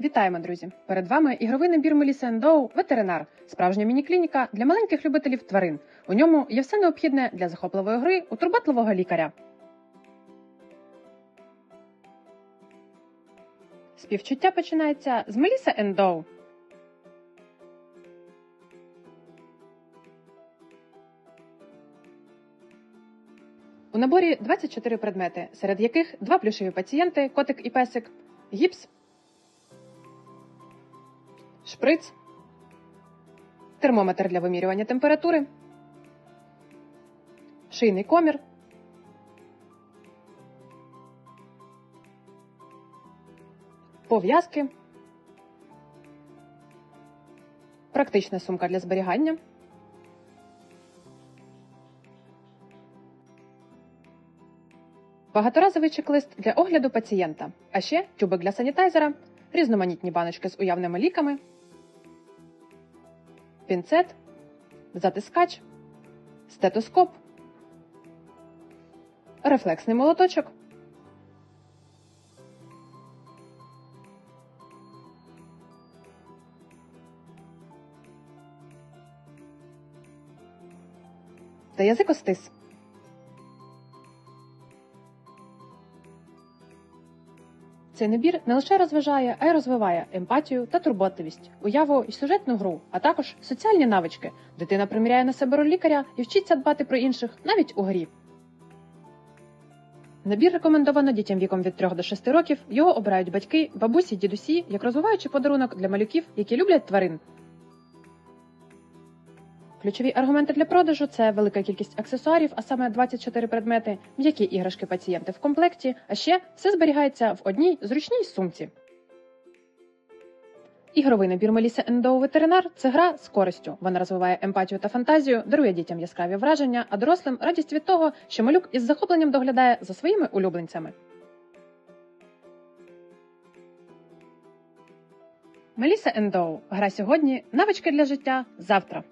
Вітаємо, друзі! Перед вами ігровий набір Меліса Ендоу Ветеринар, справжня міні-клініка для маленьких любителів тварин. У ньому є все необхідне для захопливої гри у турботливого лікаря. Співчуття починається з Меліса Ендоу. У наборі 24 предмети, серед яких два плюшеві пацієнти, котик і песик, гіпс, шприц, термометр для вимірювання температури, шийний комір, пов'язки, практична сумка для зберігання. Багаторазовий чек-лист для огляду пацієнта, а ще тюбик для санітайзера, різноманітні баночки з уявними ліками, пінцет, затискач, стетоскоп, рефлексний молоточок. Та язикостис. Цей набір не лише розважає, а й розвиває емпатію та турботливість, уяву і сюжетну гру, а також соціальні навички. Дитина приміряє на себе роль лікаря і вчиться дбати про інших навіть у грі. Набір рекомендовано дітям віком від 3 до 6 років. Його обирають батьки, бабусі, дідусі, як розвиваючий подарунок для малюків, які люблять тварин. Ключові аргументи для продажу це велика кількість аксесуарів, а саме 24 предмети, м'які іграшки пацієнти в комплекті, а ще все зберігається в одній зручній сумці. Ігровий набір Меліса Ендоу Ветеринар це гра з користю. Вона розвиває емпатію та фантазію, дарує дітям яскраві враження, а дорослим радість від того, що малюк із захопленням доглядає за своїми улюбленцями. Меліса Ендоу. Гра сьогодні, навички для життя завтра.